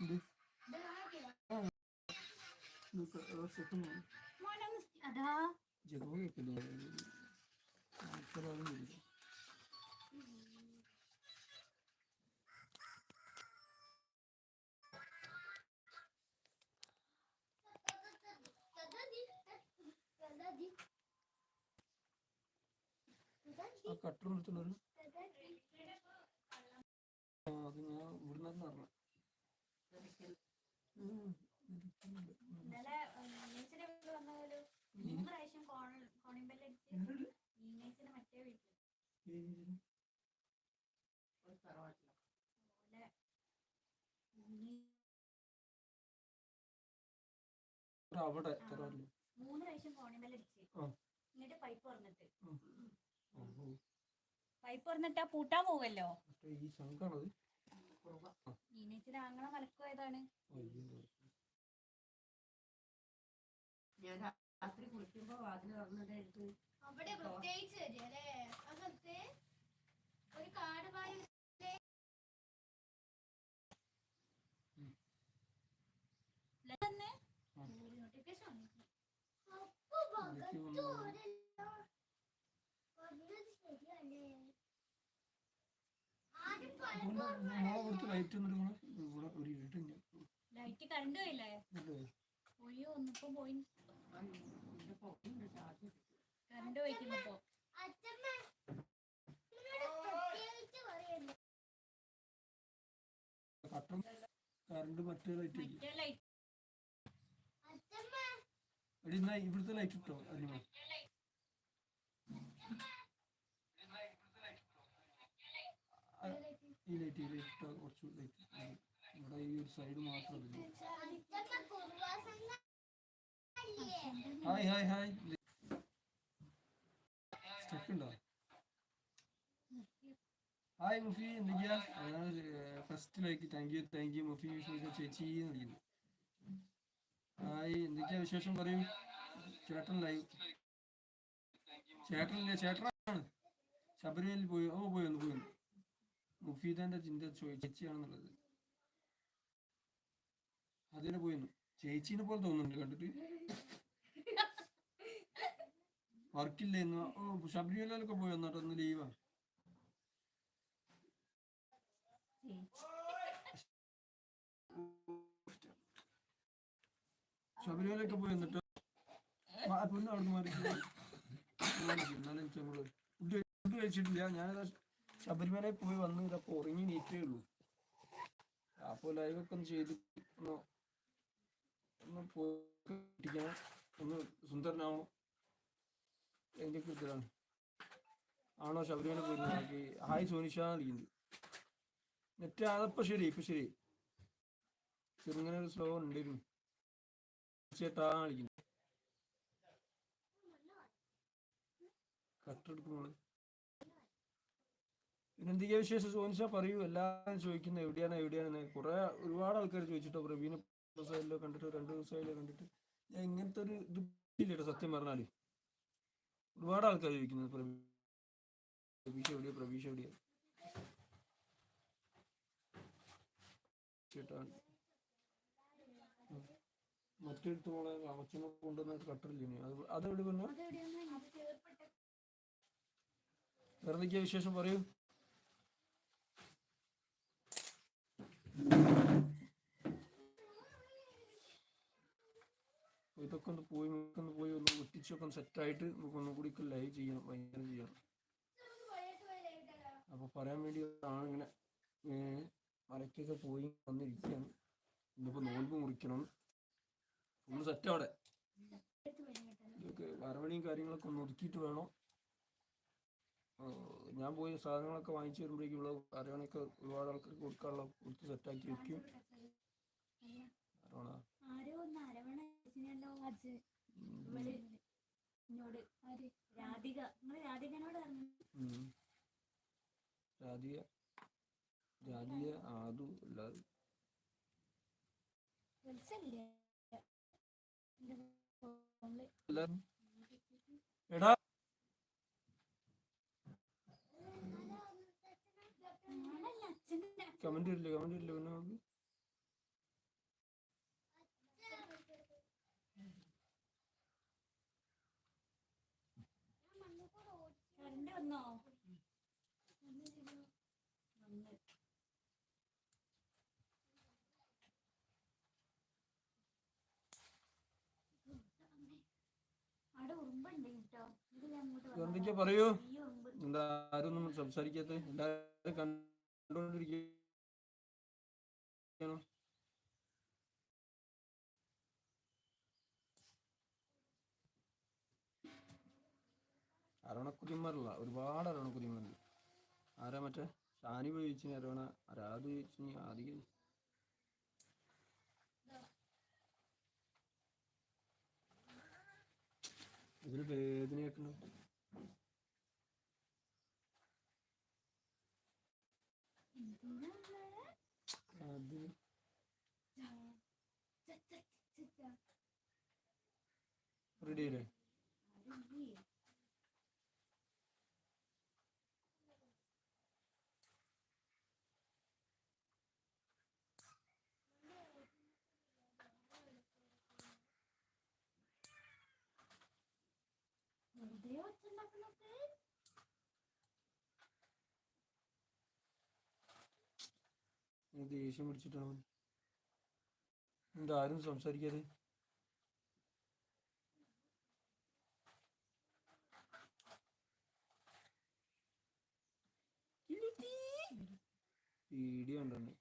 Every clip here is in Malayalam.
ഇത് ഇത് സെക്കുന്നു മോനൊന്ന് അതാ ആ ഞാൻ ഇവിടുന്ന് പറഞ്ഞു അവിടെ മൂന്ന് പ്രാവശ്യം അടിച്ച് ആ. എന്നിട്ട് പൈപ്പ് തുറന്നിട്ട്. പൈപ്പ് തുറന്നിട്ട് ആ പൂട്ടാൻ പോവല്ലോ? ഈ ശങ്കാണത് ഈനേച്ചിന്റെ ആങ്ങളെ മലക്കുപോയതാണ് അയ്യോ ഞാൻ രാത്രി കുളിക്കുമ്പോ വാതിൽ തുറന്നിട്ട് അവിടെ പ്രത്യേകിച്ച് വരിക അല്ലേ? ആ സ്ഥലത്ത് ഒരു കാട് പായ നോട്ടിഫിക്കേഷൻ വന്നിട്ടുണ്ട് എനിക്ക് വന്നു മോളെ കൊടുത്ത് ലൈറ്റ് ഒന്നും ഇവിടെ ഒരു ലൈറ്റ് കറണ്ട് പോയില്ലേ? പോയി. ഒന്നിപ്പോ കറണ്ട് പോയിക്കുന്നപ്പോ മറ്റേ ലൈറ്റ് ഇവിടുത്തെ ലൈറ്റ് ഇട്ടോ അതിന് ഈ ലൈറ്റ് ഈ ലൈറ്റ് കുറച്ച് ഇവിടെ ഈ ഒരു സൈഡ് മാത്രം ഇല്ല അച്ഛമ്മ കുറുവാസങ്ങ ഹായ് ഹായ് ഹായ് സ്റ്റെപ്പ് ഉണ്ടോ ഹായ് മുഫി എന്തൊക്കെയാ first like thank you thank you Mufi ചേച്ചി വിളിക്കുന്നു. ഹായ് എന്തൊക്കെയാ വിശേഷം പറയൂ. ചേട്ടൻ ലൈവ് ചേട്ടനില്ലേ? ചേട്ടനാണ്. ശബരിമലയിൽ പോയി ഓ പോയി ഒന്ന് പോയി. മുഫീദന്റെ ചിന്ത ചേച്ചിയാണെന്നുള്ളത് അതിനെ പോയിരുന്നു ചേച്ചീനെ പോലെ തോന്നുന്നുണ്ട് കണ്ടിട്ട് ഓ ശബരിമലയിലൊക്കെ പോയി വന്നിട്ട് ഒന്ന് ലീവാ ശബരിമലയൊക്കെ പോയി വന്നിട്ട് അവിടെ മാറി അങ്ങോട്ട് ഫുഡ് കഴിച്ചിട്ടില്ല ഞാനിതാ ശബരിമലയിൽ പോയി വന്ന് ഇതൊക്കെ ഉറങ്ങി നീറ്റേ ഉള്ളൂ. അപ്പോൾ ലൈവൊക്കെ ഒന്ന് ചെയ്ത് ഒന്ന് ഒന്ന് പോയി ഇരിക്കണം. ഒന്ന് സുന്ദരനാവണം. എന്റെ ഇതിലാണ് ആണോ ശബരിമല പോയി ഹായ് സോനിഷ നെറ്റ് അതപ്പോ ശരി ഇപ്പൊ ശരി. ചെറുങ്ങനെ ഒരു സ്ലോ ഉണ്ടായിരുന്നു ചേട്ടാ വിളിക്കുന്നു കട്ടെടുക്കുമ്പോൾ പിന്നെന്തൊക്കെയാ വിശേഷം സോനിഷ പറയൂ. എല്ലാവരും ചോദിക്കുന്നത് എവിടെയാണ് എവിടെയാണ് കുറെ ഒരുപാട് ആൾക്കാർ ചോദിച്ചിട്ടോ? പ്രവീണ ദിവസമായല്ലോ കണ്ടിട്ട്? രണ്ട് ദിവസമായല്ലോ കണ്ടിട്ട്? ഞാൻ ഇങ്ങനത്തെ ഒരു ഇത് ഇല്ലട്ടോ സത്യം പറഞ്ഞാൽ. ഒരുപാട് ആൾക്കാർ ചോദിക്കുന്നത് പ്രവീ- പ്രവീഷ് എവിടെയാ? പ്രവീഷ് എവിടെയാ? മറ്റെടുത്ത് മോളെ അമ്മച്ചനെ കൊണ്ടുവന്ന കട്ടറില്ലേ അത് അതെവിടെ പറഞ്ഞു വേറെ വിശേഷം? പറയൂ. ഇതൊക്കെ ഒന്ന് പോയി നമുക്ക് ഒന്ന് പോയി ഒന്ന് ഒട്ടിച്ചൊക്കെ ഒന്ന് സെറ്റായിട്ട് നമുക്ക് ഒന്നും കൂടി ലൈവ് ചെയ്യണം ഭയങ്കര ചെയ്യണം. അപ്പൊ പറയാൻ വേണ്ടി ആണ് ഇങ്ങനെ ഏ, മലയ്ക്കൊക്കെ പോയി വന്നിരിക്കുകയാണ്. ഇന്നിപ്പോ നോൻപ് മുറിക്കണം. ഫുള്ള് സെറ്റ് അവിടെ ഇതൊക്കെ വരവണിയും കാര്യങ്ങളൊക്കെ ഒന്ന് ഒതുക്കിയിട്ട് വേണം. ഞാൻ പോയി സാധനങ്ങളൊക്കെ വാങ്ങിച്ചു വരുമ്പോഴേക്കും ഇവിടെ വരവണയൊക്കെ ഒരുപാട് ആൾക്കാർക്ക് കൊടുക്കാനുള്ള കൊടുത്ത് സെറ്റാക്കി വെക്കും. അരവണ രാധിക. രാധിക. രാധിക ആദു എല്ലാവരും. വിളിച്ചല്ലേ? കമന്റ് വരില്ല കമന്റ് വരില്ല പിന്നെ നമുക്ക് പറയൂ? എന്താ ആരൊന്നും സംസാരിക്കാത്ത? എല്ലാരും കണ്ടോണ്ടിരിക്കും കണ്ടോണ്ടിരിക്കണോ അരണക്കുതിന്മാരല്ല ഒരുപാട് അരണക്കുതിന്മാരുണ്ട് ആരാ മറ്റേ? ഷാനി ചോദിച്ചു അരവണ രാധു ചോദിച്ചു ആദ്യം ഇതിന് വേദനയൊക്കെ എന്തിനാ റെഡി അല്ലേ അതില്ലേ? വെറുതെ ഒച്ചുണ്ടാക്കണത് എനിക്ക് ദേഷ്യം പിടിച്ചിട്ടാണ് എന്താ ആരും സംസാരിക്കാതെ വീഡിയോ ഉണ്ടെന്ന്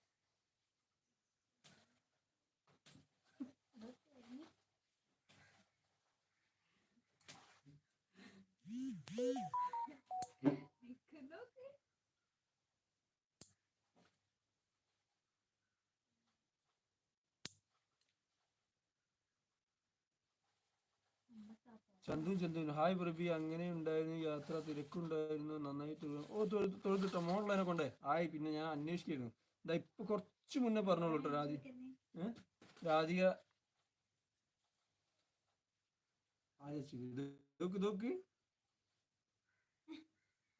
ചന്തു ചന്തു ഹായ് പ്രഭി അങ്ങനെ ഉണ്ടായിരുന്നു യാത്ര തിരക്കുണ്ടായിരുന്നു നന്നായിട്ട് ഓ തൊഴിൽ തൊഴുതിട്ടോ മോളിനെ കൊണ്ടേ. ആയി പിന്നെ ഞാൻ അന്വേഷിക്കായിരുന്നു. ഇതാ ഇപ്പൊ കുറച്ച് മുന്നേ പറഞ്ഞോളൂ കേട്ടോ? രാധിക. നോക്ക് നോക്ക്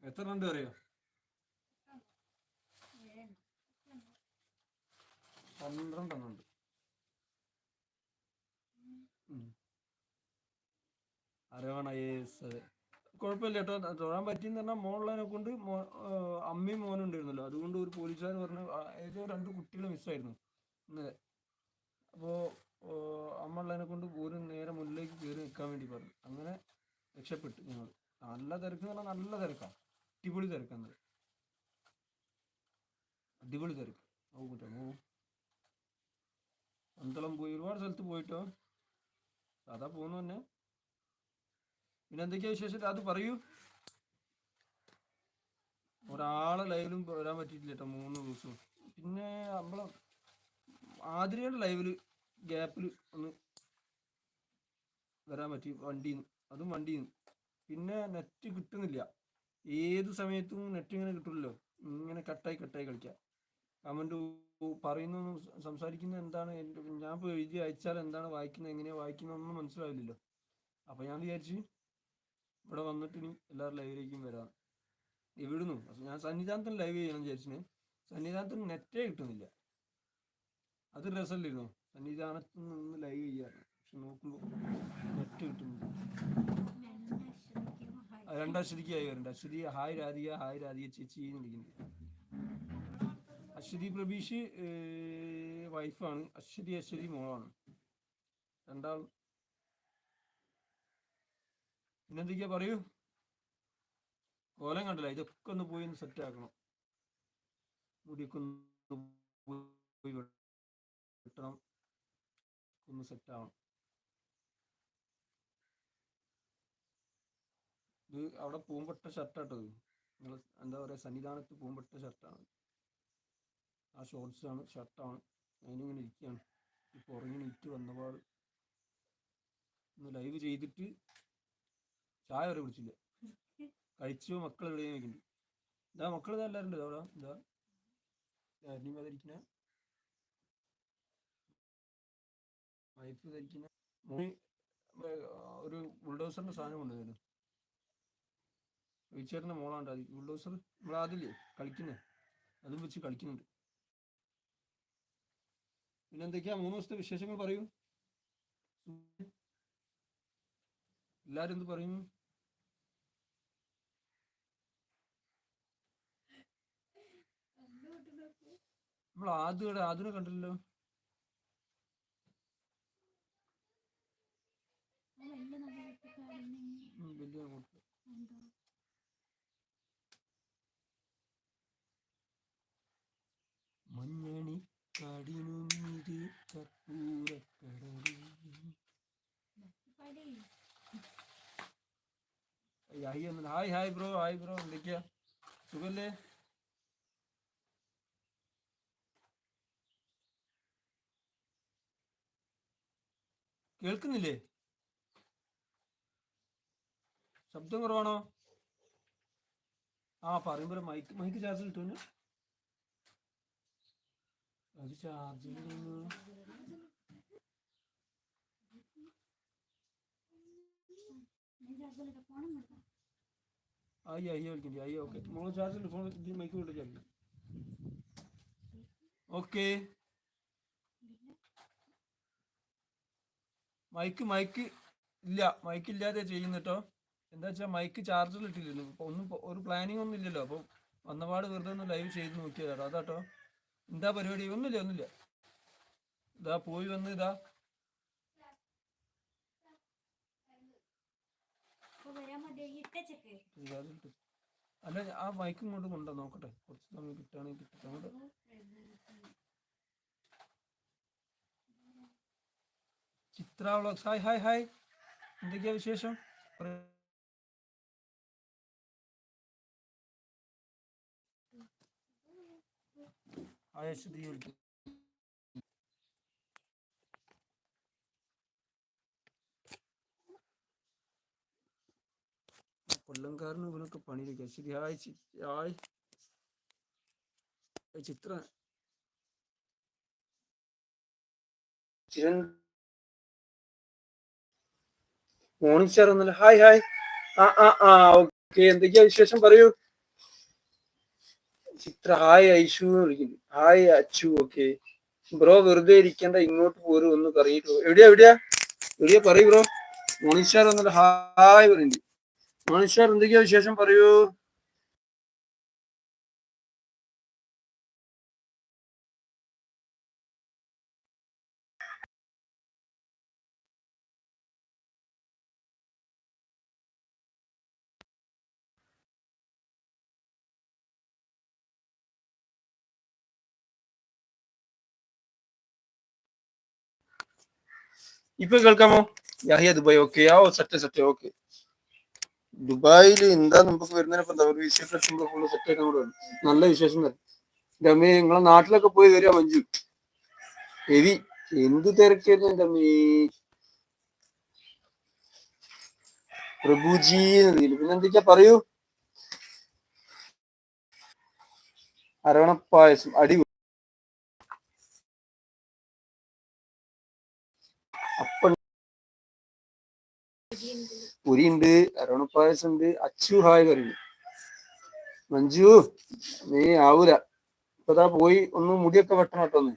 എത്ര ഉണ്ട് അറിയോ? പന്ത്രണ്ടെണ്ണം ഉണ്ട്. അരവണ ഐ എസ്. കുഴപ്പമില്ല കേട്ടോ. തൊഴാൻ പറ്റിയെന്ന് പറഞ്ഞാൽ മോളിനെ കൊണ്ട് അമ്മയും മോനും ഉണ്ടായിരുന്നല്ലോ. അതുകൊണ്ട് ഒരു പോലീസുകാർ പറഞ്ഞു ഏതോ രണ്ട് കുട്ടികൾ മിസ്സായിരുന്നു. ഇന്നലെ അപ്പോൾ അമ്മ കൊണ്ട് ഒരു നേരെ മുന്നിലേക്ക് കയറി നിൽക്കാൻ വേണ്ടി പറഞ്ഞു. അങ്ങനെ രക്ഷപ്പെട്ടു ഞങ്ങൾ നല്ല തിരക്ക് എന്ന് പറഞ്ഞാൽ നല്ല തിരക്കാണ് അടിപൊളി തിരക്കാണ് അടിപൊളി തിരക്ക്. ഓ കുറ്റം ഓ. പോയി ഒരുപാട് സ്ഥലത്ത് പോയിട്ടോ? സാധാ പോകുന്നു തന്നെ പിന്നെ എന്തൊക്കെയാ വിശേഷം? അത് പറയൂ. ഒരാളെ ലൈവിലും വരാൻ പറ്റിയിട്ടില്ല കേട്ടോ മൂന്ന് ദിവസവും പിന്നെ നമ്മളെ ആതിരയുടെ ലൈവിൽ ഗ്യാപ്പിൽ ഒന്ന് വരാൻ പറ്റി വണ്ടിന്ന്. അതും വണ്ടിന്ന്. പിന്നെ നെറ്റ് കിട്ടുന്നില്ല. ഏത് സമയത്തും നെറ്റ് ഇങ്ങനെ കിട്ടില്ലല്ലോ ഇങ്ങനെ കട്ടായി കട്ടായി കളിക്കാം കമന്റ് പറയുന്നു സംസാരിക്കുന്ന എന്താണ്? ഞാൻ എഴുതി അയച്ചാൽ എന്താണ് വായിക്കുന്നത് എങ്ങനെയാണ് വായിക്കുന്നതെന്നൊന്നും മനസ്സിലാവില്ലല്ലോ. അപ്പോൾ ഞാൻ വിചാരിച്ച് ഇവിടെ വന്നിട്ട് ഇനി എല്ലാവരും ലൈവിലേക്കും വരാം. എവിടുന്നു ഞാൻ സന്നിധാനത്തിന് ലൈവ് ചെയ്യണം വിചാരിച്ചിന്. സന്നിധാനത്തിന് നെറ്റേ കിട്ടുന്നില്ല. അത് രസമല്ലായിരുന്നു. സന്നിധാനത്ത് നിന്ന് ലൈവ് ചെയ്യാറ് പക്ഷെ നോക്കുമ്പോൾ നെറ്റ് കിട്ടുന്നില്ല. രണ്ടശ്വതിക്ക് ആയി വരണ്ട. അശ്വതി ഹായ് രാധിക ഹായ് രാധിക ചേച്ചി എന്ന് വിളിക്കുന്നുണ്ട്. അശ്വതി പ്രബീഷ് വൈഫാണ് അശ്വതി അശ്വതി മോളാണ്. രണ്ടാൾ പിന്നെന്തൊക്കെയാ പറയൂ? കോലം കണ്ടില്ല? ഇതൊക്കെ ഒന്ന് പോയി ഒന്ന് സെറ്റ് ആക്കണം. മുടിക്കൊന്ന് ഒന്ന് സെറ്റ് ആവണം. ഇത് അവിടെ പൂമ്പെട്ട ഷർട്ടാട്ടോ നിങ്ങൾ എന്താ പറയുക സന്നിധാനത്ത് പൂമ്പെട്ട ഷർട്ടാണ് ആ ഷോർട്സ് ആണ് ഷർട്ടാണ് അതിനിങ്ങനെ ഇരിക്കുകയാണ് ഇപ്പോൾ ഉറങ്ങി നീറ്റ് വന്നപാട്. ഒന്ന് ലൈവ് ചെയ്തിട്ട് ചായ വരെ കുടിച്ചില്ല. കഴിച്ചു മക്കൾ ഇവിടെ നിൽക്കുന്നു ഇതാ മക്കൾ എല്ലാവരും അവിടെ എന്താ ഇനി ധരിക്കുന്ന വൈഫ് ധരിക്കുന്ന മോന് ഒരു ബുൾഡോസറിന്റെ സാധനം കൊണ്ടുവരുന്നു വീച്ചേറിന്റെ മോളാണ്ട് അത്. ബുൾഡോസർ ഇവിടെ അതില്ലേ കളിക്കുന്നു? അതും വെച്ച് കളിക്കുന്നുണ്ട്. പിന്നെ എന്തൊക്കെയാ? മൂന്ന് ദിവസത്തെ വിശേഷങ്ങൾ പറയൂ. എല്ലാരും എന്ത് പറയുന്നു നമ്മൾ ആദ്യം ആദ്യം കണ്ടല്ലോ hi hi bro hi bro എന്തൊക്കെയാ സുഖല്ലേ? കേൾക്കുന്നില്ലേ? ശബ്ദം കുറവാണോ? ആ പറയുമ്പോൾ മൈക്ക് മൈക്ക് ചാർജ് കിട്ടുന്നു അത് ചാർജ് അയ്യോ അയ്യോ വിളിക്കണ്ടി. അയ്യോ ഓക്കെ മോൾ charge phone mic charge okay mic mic ഇല്ല. മൈക്ക് ഇല്ലാതെ ചെയ്യുന്നു കേട്ടോ എന്താ വെച്ചാൽ മൈക്ക് ചാർജർ ഇട്ടില്ലല്ലോ ഇപ്പൊ ഒന്നും ഒരു പ്ലാനിങ് ഒന്നും ഇല്ലല്ലോ. അപ്പോൾ വന്നപാട് വെറുതെ ഒന്ന് ലൈവ് ചെയ്ത് നോക്കിയതാട്ടോ. അതാട്ടോ എന്താ പരിപാടി? ഒന്നുമില്ല ഒന്നുമില്ല. ഇതാ പോയി വന്ന് ഇതാ. അല്ല ആ മൈക്കും ഇങ്ങോട്ട് കൊണ്ടോ നോക്കട്ടെ. കുറച്ച് സമയം കിട്ടുകയാണെങ്കിൽ കിട്ടട്ടെ അങ്ങോട്ട്. Chitra vlogs hi hi hi. എന്തൊക്കെയാ വിശേഷം? പറയൂ. ഹായ് അശ്വതി വിളിക്കും. കൊല്ലംകാരനും ഇവനൊക്കെ പണിയിലേക്ക്. അശ്വതി ഹായ് ചി- ഹായ്. ഏയ് ചിത്ര. ചിരൺ മോർണിംഗ് സ്റ്റാർ ഒന്നല്ല. ഹായ് ഹായ് ആ ആ ആ ഓക്കെ എന്തൊക്കെയാ വിശേഷം? പറയൂ. ചിത്ര ഹായ് ഐഷു വിളിക്കുന്നു. ഹായ് അച്ചു. ഓക്കെ ബ്രോ വെറുതെ ഇരിക്കേണ്ട. ഇങ്ങോട്ട് പോരും. ഒന്ന് പറയൂ. എവിടെയാ എവിടെയാ? എവിടെയാ? പറയൂ ബ്രോ മോർണിംഗ് സ്റ്റാർ ഒന്നല്ല. ഹായ് പറയുന്നുണ്ട് മോർണിംഗ് സ്റ്റാർ എന്തൊക്കെയാ വിശേഷം? പറയൂ. ഇപ്പൊ കേൾക്കാമോ? യാഹിയ ദുബായ്. ഓക്കെ ആ സെറ്റ് സെറ്റ് ഓക്കെ ദുബായിൽ എന്താ നമുക്ക് വരുന്നതിനപ്പോ നല്ല വിശേഷം തന്നെ രമേ നിങ്ങളെ നാട്ടിലൊക്കെ പോയി വരിക മഞ്ജു. എരി എന്ത് തിരക്കായിരുന്നു രമേ പ്രഭുജി പിന്നെ എന്തൊക്കെയാ? പറയൂ. അരവണപ്പായസം അടി അപ്പം പുരിയുണ്ട് പായസം ഉണ്ട് അച്ചു ഹായ് പറയുന്നു മഞ്ജു നീ ആവൂല. ഇപ്പതാ പോയി ഒന്ന് മുടിയൊക്കെ വെട്ടണം കേട്ടോ ഒന്ന്.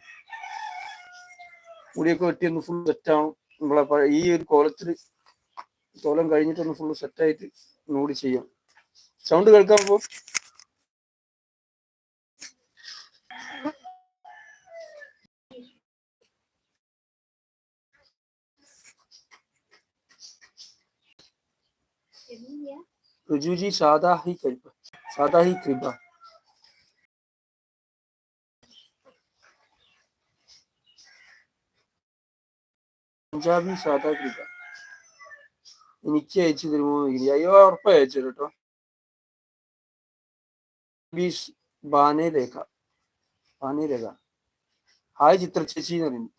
മുടിയൊക്കെ വെട്ടി ഒന്ന് ഫുൾ സെറ്റാവും നമ്മളെ ഈ ഒരു കോലത്തിൽ കോലം കഴിഞ്ഞിട്ടൊന്ന് ഫുള്ള് സെറ്റായിട്ട് ഒന്നുകൂടി ചെയ്യാം. സൗണ്ട് കേൾക്കാൻ പോ രുജുജി സാദാ ഹി കൃപ സാദാ ഹി കൃപ പഞ്ചാബി സാദാ കൃപ എനിക്ക് അയച്ചു തരുമോ എന്ന് അയ്യോ ഉറപ്പായി അയച്ചു തരും കേട്ടോ ബീസ് ബാനെ രേഖ ബാനെ രേഖ ഹായ് ചിത്ര ചേച്ചി എന്ന് പറയുന്നു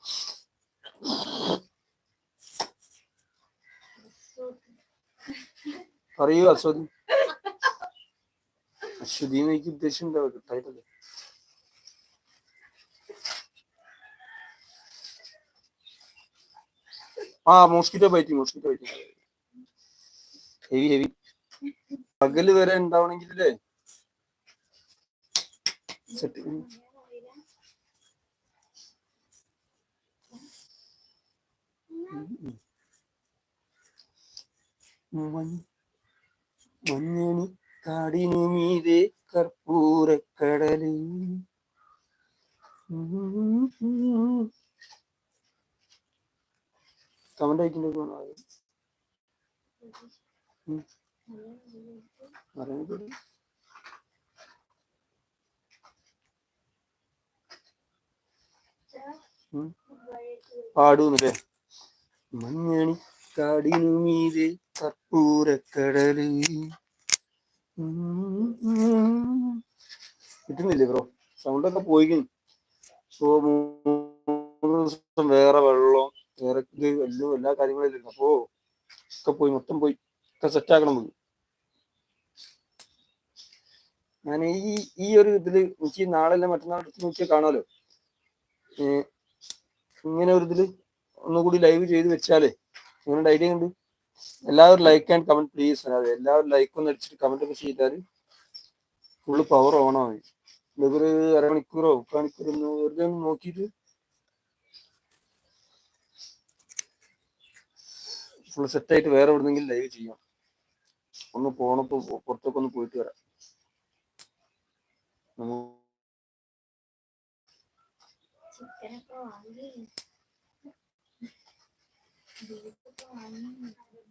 പറയൂ അശ്വതി. എന്ന് എനിക്ക് ഉദ്ദേശം എന്താ കിട്ടായിട്ടല്ലേ. ആ mosquito bite mosquito bite heavy heavy പകൽ വരെ ഉണ്ടാവണമെങ്കിലേ സെറ്റ് മഞ്ഞണി കാടിനു മീതെ കർപ്പൂരക്കടലിൽ. കമന്റ് അയക്കുന്നത് ഉം. പാടൂന്നല്ലേ മഞ്ഞണി കാടിനു മീതെ കർപ്പൂരക്കടൽ കിട്ടുന്നില്ലേ ബ്രോ സൗണ്ടൊക്കെ പോയി ദിവസം വേറെ വെള്ളം വേറെ ഇത് എല്ലാം എല്ലാ കാര്യങ്ങളും അപ്പോ ഒക്കെ പോയി മൊത്തം പോയി. ഒക്കെ സെറ്റ് ആക്കണം നമുക്ക് ഞാൻ ഈ ഈ ഒരു ഇതിൽ എനിക്ക് നാളെ അല്ല മറ്റന്നാൾ എടുത്ത് നോക്കിയാൽ കാണാലോ. ഇങ്ങനെ ഒരു ഇതിൽ ഒന്നുകൂടി ലൈവ് ചെയ്ത് വെച്ചാലേ നിങ്ങളുടെ ഐഡിയ ഉണ്ട് എല്ലാവരും ലൈക്ക് ആൻഡ് കമന്റ് പ്ലീസ് എല്ലാവരും ലൈക്ക് ഒന്ന് അടിച്ചിട്ട് കമന്റ് ഒക്കെ ചെയ്താൽ ഫുള്ള് പവർ ഓൺ ആവും. ഇതൊക്കെ ഒരു അരമണിക്കൂറോ മുക്കാണിക്കൂറോ ഒന്ന് വെറുതെ ഒന്ന് നോക്കിയിട്ട് ഫുൾ സെറ്റായിട്ട് വേറെ എവിടെന്നെങ്കിലും ലൈവ് ചെയ്യാം. ഒന്ന് പോണപ്പോ പുറത്തൊക്കെ ഒന്ന് പോയിട്ട് വരാം. ചിക്കനൊക്കെ വാങ്ങി.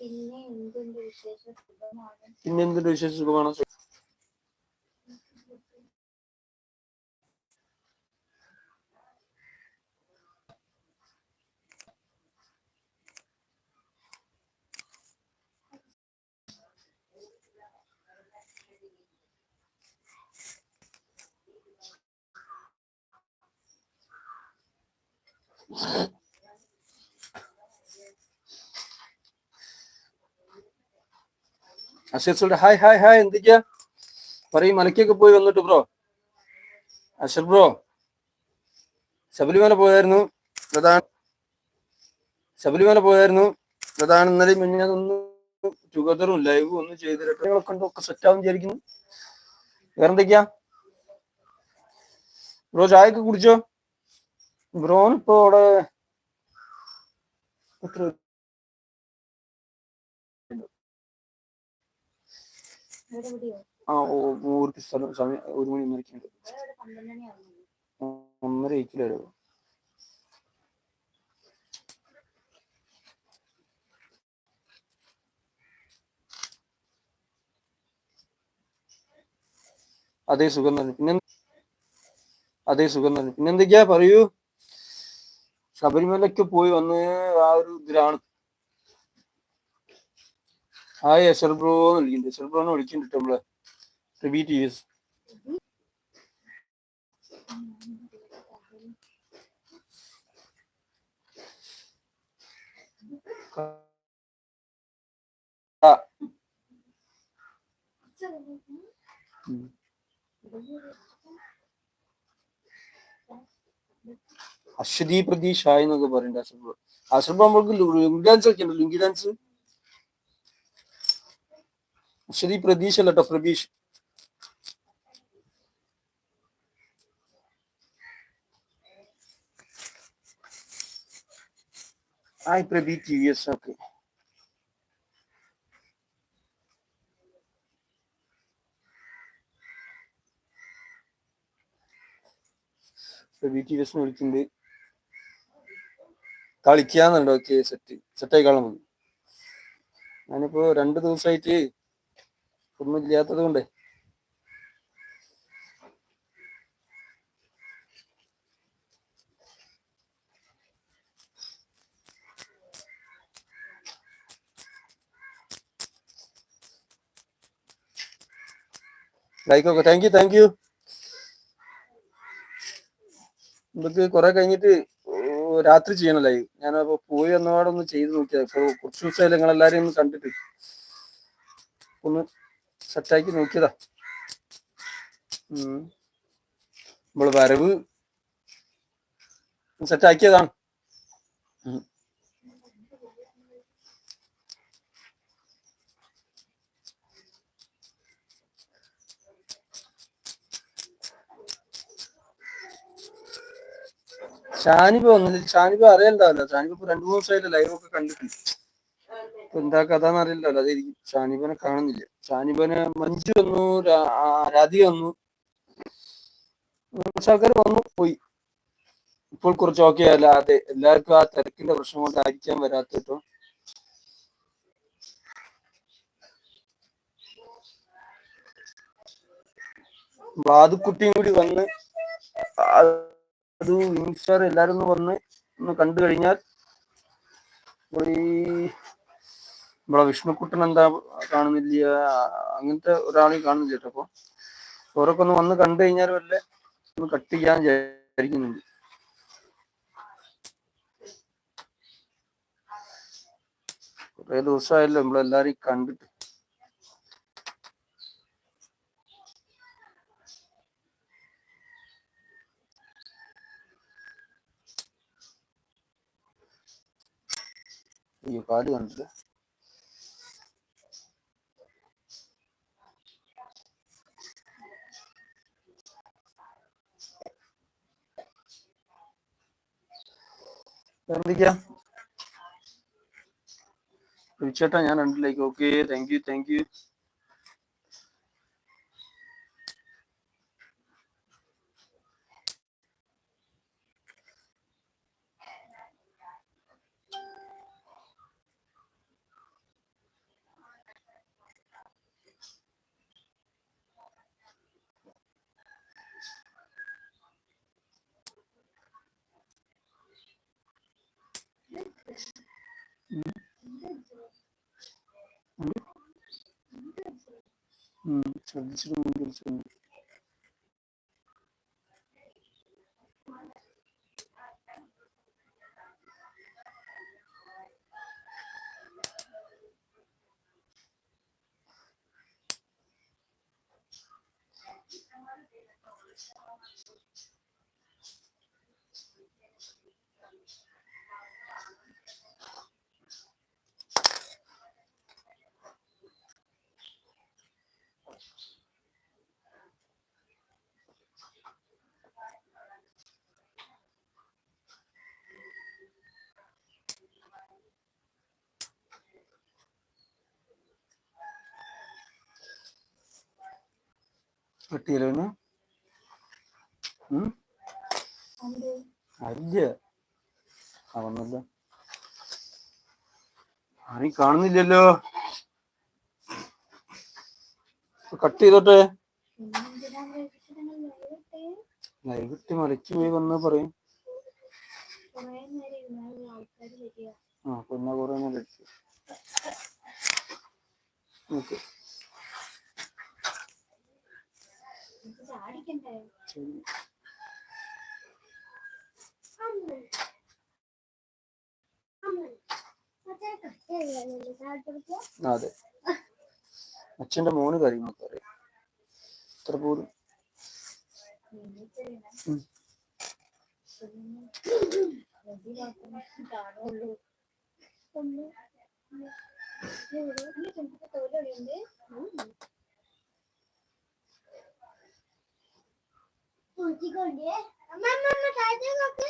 പിന്നെ എന്തിന്റെ വിശേഷ? സുഖമാണ്? പിന്നെ എന്തിന്റെ വിശേഷ സുഖമാണോ അഷർസുടെ ഹായ് ഹായ് ഹായ് എന്തൊക്കെയാ? പറയും മലക്കൊക്കെ പോയി വന്നിട്ട് ബ്രോ. അഷർ ബ്രോ ശബരിമല പോയായിരുന്നു പ്രധാന ശബരിമല പോയായിരുന്നു പ്രധാന ഇന്നലെ മിന്നതൊന്നും ടുഗദറും ലൈവും ഒന്നും ചെയ്തിട്ടൊക്കെ ഒക്കെ സെറ്റ് ആവും വിചാരിക്കുന്നു. വേറെന്തൊക്കെയാ? ബ്രോ ചായയൊക്കെ കുടിച്ചോ? ബ്രോൻ ഇപ്പൊ അവിടെ ആ ഓ മൂർത്തി സ്ഥലം സമയം ഒരു മണി ഒന്നര അതേ സുഖം തന്നെ. പിന്നെ അതേ സുഖം തന്നെ. പിന്നെന്തൊക്കെയാ പറയൂ? ശബരിമലയ്ക്ക് പോയി വന്ന് ആ ഒരു ഇതിലാണ്. ഹായ് അഷർ ബ്രോ എന്ന് വിളിക്കുന്നുണ്ട് ബ്രോ എന്ന് വിളിക്കുന്നുണ്ട് നമ്മൾ റിപ്പീറ്റ് ചെയ്യസ് അശ്വതി പ്രതീഷ് ഹായ് എന്നൊക്കെ ബ്രോ അഷർ ബ്രോ നമ്മൾക്ക് ലുങ്കി ഡാൻസ് കളിക്കണ്ടോ ലുങ്കി ഡാൻസ് അശ്വതി പ്രതീഷ് അല്ല കേട്ടോ Pratheesh hi Prabi T V S okay Prabi T വിളിക്കുന്നുണ്ട്. കളിക്കാന്നുണ്ടോ. ഓക്കെ സെറ്റ് സെറ്റായി കാണാൻ ഞാനിപ്പോ രണ്ട് ദിവസമായിട്ട് ഒന്നും ഇല്ലാത്തത് കൊണ്ട് ആയിക്കോക്കെ താങ്ക് യു താങ്ക് യു നമുക്ക് കുറെ കഴിഞ്ഞിട്ട് രാത്രി ചെയ്യണം ലൈവ് ഞാനപ്പോ പോയി വന്നപാടൊന്ന് ചെയ്ത് നോക്കിയാൽ ഇപ്പൊ കുറച്ച് ദിവസമായി നിങ്ങളെല്ലാരെയും ഒന്ന് കണ്ടിട്ട്. ഒന്ന് സെറ്റാക്കി നോക്കിയതാ. നമ്മൾ വരവ് സെറ്റാക്കിയതാണ്. ഷാനിബ വന്നില്ല. ഷാനിബ അറിയണ്ടാവില്ല. ഷാനിബ ഇപ്പൊ രണ്ടു മൂന്ന് ദിവസമായിട്ട് ലൈവ് ഒക്കെ കണ്ടിട്ടുണ്ട് എന്താ കഥ എന്നറിയില്ലല്ലോ അതായിരിക്കും. ഷാനിബനെ കാണുന്നില്ല. ഷാനിബനെ മഞ്ജു വന്നു രാധി വന്നു. കുറച്ച് ആൾക്കാർ വന്നു പോയി. ഇപ്പോൾ കുറച്ച് ഓക്കെ അല്ല അതെ എല്ലാവർക്കും ആ തിരക്കിന്റെ പ്രശ്നം കൊണ്ടായിരിക്കാൻ വരാത്ത കേട്ടോ വാതുക്കുട്ടിയും കൂടി വന്ന് അത് ഇൻസ്റ്റാർ എല്ലാരും ഒന്ന് വന്ന് ഒന്ന് കണ്ടു കഴിഞ്ഞാൽ നമ്മളെ വിഷ്ണുക്കുട്ടൻ എന്താ കാണുന്നില്ല അങ്ങനത്തെ ഒരാളെയും കാണുന്നില്ല കേട്ടോ. അപ്പൊ ഓരൊക്കെ ഒന്ന് വന്ന് കണ്ടു കഴിഞ്ഞാൽ വല്ല ഒന്ന് കട്ട് ചെയ്യാൻ വിചാരിക്കുന്നുണ്ട്. കുറെ ദിവസമായല്ലോ നമ്മളെല്ലാരും കണ്ടിട്ട്. അയ്യോ കാൽ കണ്ടില്ല? എന്തൊക്കെയാ ചേട്ടാ ഞാൻ രണ്ടിലേക്ക്. Okay thank you thank you 지금 미치는 경우는 കിട്ടിയല്ലോ അല്ല അവന്നല്ല ആരെയും കാണുന്നില്ലല്ലോ. കട്ട് ചെയ്തോട്ടെ. ലൈവ് മറിച്ചു പോയി വന്ന് പറയും. ആ പിന്നെ കുറെ നേരം ഓക്കെ ചാടിക്കണ്ടേ ശരി ആ, അതെ. അച്ഛന്റെ മോന് കാര്യങ്ങളൊക്കെ അറിയാം. എത്ര പോലും ഉം. നോക്കിക്കൊണ്ടേ അമ്മ അമ്മ അമ്മ താഴത്തേക്ക് നോക്ക്